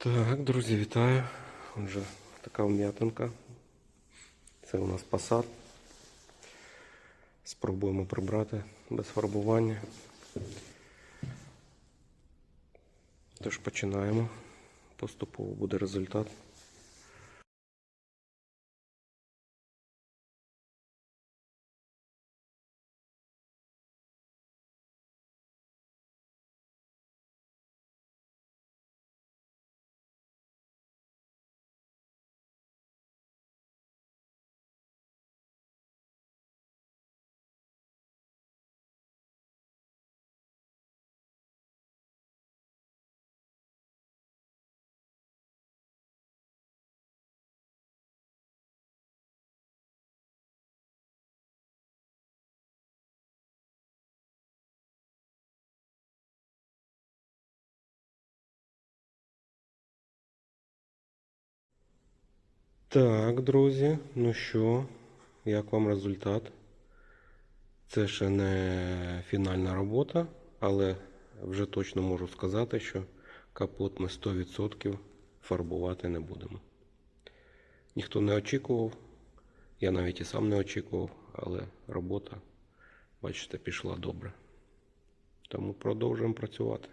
Так, друзі, вітаю. Отже, така вм'ятинка. Це у нас посад. Спробуємо прибрати без фарбування. Тож починаємо. Поступово буде результат. Так, друзі, ну що, як вам результат? Це ще не фінальна робота, але вже точно можу сказати, що капот ми 100% фарбувати не будемо. Ніхто не очікував, я навіть і сам не очікував, але робота, бачите, пішла добре. Тому продовжуємо працювати.